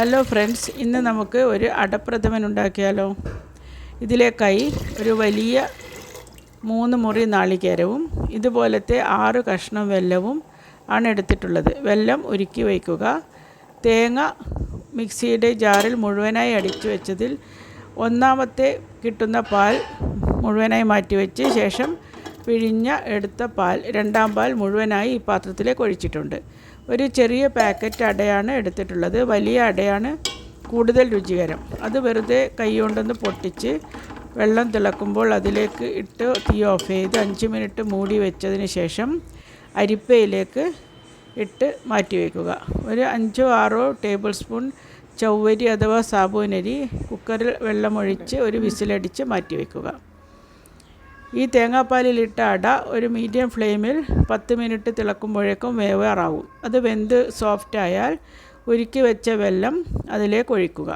Hello friends ഇന്ന് നമുക്ക് ഒരു അടപ്രഥമൻ ഉണ്ടാക്കിയാലോ? ഇതിലേക്കായി ഒരു വലിയ മൂന്ന് മുറി നാളികേരവും ഇതുപോലത്തെ ആറ് കഷ്ണം വെല്ലവും ആണ് എടുത്തിട്ടുള്ളത്. വെല്ലം ഉരുക്കി വയ്ക്കുക. തേങ്ങ മിക്സിയുടെ ജാറിൽ മുഴുവനായി അടിച്ചു വെച്ചതിൽ ഒന്നാമത്തെ കിട്ടുന്ന പാൽ മുഴുവനായി മാറ്റിവെച്ച് ശേഷം പിഴിഞ്ഞ എടുത്ത പാൽ രണ്ടാം പാൽ മുഴുവനായി ഈ പാത്രത്തിലേക്ക് ഒഴിച്ചിട്ടുണ്ട്. ഒരു ചെറിയ പാക്കറ്റ് അടയാണ് എടുത്തിട്ടുള്ളത്. വലിയ അടയാണ് കൂടുതൽ രുചികരം. അത് വെറുതെ കൈ കൊണ്ടൊന്ന് പൊട്ടിച്ച് വെള്ളം തിളക്കുമ്പോൾ അതിലേക്ക് ഇട്ട് തീ ഓഫ് ചെയ്ത് അഞ്ച് മിനിറ്റ് മൂടി വെച്ചതിന് ശേഷം അരിപ്പയിലേക്ക് ഇട്ട് മാറ്റി വയ്ക്കുക ഒരു അഞ്ചോ ആറോ ടേബിൾ സ്പൂൺ ചൗവരി അഥവാ സാബൂനരി കുക്കറിൽ വെള്ളമൊഴിച്ച് ഒരു വിസിലടിച്ച് മാറ്റി വയ്ക്കുക ഈ തേങ്ങാപ്പാലിലിട്ട അട ഒരു മീഡിയം ഫ്ലെയിമിൽ പത്ത് മിനിറ്റ് തിളക്കുമ്പോഴേക്കും വേവാറാവും. അത് വെന്ത് സോഫ്റ്റ് ആയാൽ ഉരുക്കി വെച്ച വെല്ലം അതിലേക്ക് ഒഴിക്കുക.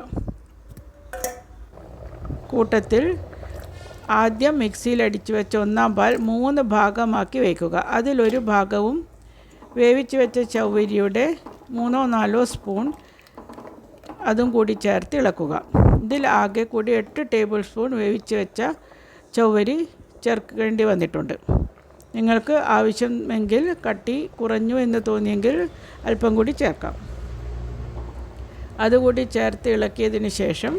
കൂട്ടത്തിൽ ആദ്യം മിക്സിയിൽ അടിച്ചു വെച്ച ഒന്നാം പാൽ മൂന്ന് ഭാഗമാക്കി വയ്ക്കുക അതിലൊരു ഭാഗവും വേവിച്ച് വെച്ച ചവ്വരിയുടെ മൂന്നോ നാലോ സ്പൂൺ അതും കൂടി ചേർത്ത് ഇളക്കുക. ഇതിൽ ആകെ കൂടി എട്ട് ടേബിൾ സ്പൂൺ വേവിച്ച് വെച്ച ചവ്വരി ചേർക്കേണ്ടി വന്നിട്ടുണ്ട്. നിങ്ങൾക്ക് ആവശ്യമെങ്കിൽ കട്ടി കുറഞ്ഞു എന്ന് തോന്നിയെങ്കിൽ അല്പം കൂടി ചേർക്കാം. അതുകൂടി ചേർത്ത് ഇളക്കിയതിന് ശേഷം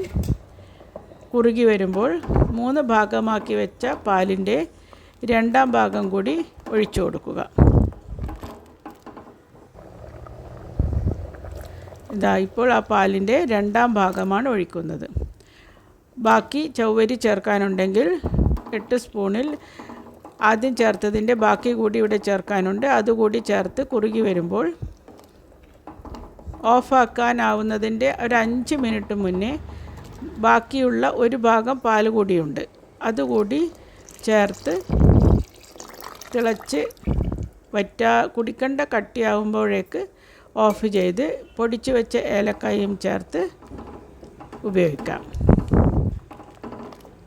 കുറുകി വരുമ്പോൾ മൂന്ന് ഭാഗമാക്കി വെച്ച പാലിന്റെ രണ്ടാം ഭാഗം കൂടി ഒഴിച്ചു കൊടുക്കുക. ഇതാ ഇപ്പോൾ ആ പാലിന്റെ രണ്ടാം ഭാഗമാണ് ഒഴിക്കുന്നത്. ബാക്കി ചവ്വരി ചേർക്കാനുണ്ടെങ്കിൽ എട്ട് സ്പൂണിൽ ആദ്യം ചേർത്തതിന്റെ ബാക്കി കൂടി ഇവിടെ ചേർക്കാനുണ്ട്. അതുകൂടി ചേർത്ത് കുറുകി വരുമ്പോൾ ഓഫാക്കാനാവുന്നതിന്റെ ഒരു അഞ്ച് മിനിറ്റ് മുന്നേ ബാക്കിയുള്ള ഒരു ഭാഗം പാൽ കൂടിയുണ്ട്. അതുകൂടി ചേർത്ത് തിളച്ച് വറ്റാ കുടിക്കണ്ട കട്ടിയാവുമ്പോഴേക്ക് ഓഫ് ചെയ്ത് പൊടിച്ച് വെച്ച ഏലക്കായും ചേർത്ത് ഉപയോഗിക്കാം.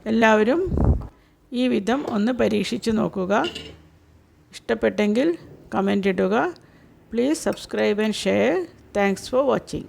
എല്ലാവരും ഈ വിധം ഒന്ന് പരീക്ഷിച്ച് നോക്കുക. ഇഷ്ടപ്പെട്ടെങ്കിൽ കമന്റ് ഇടുക. Please subscribe and share thanks for watching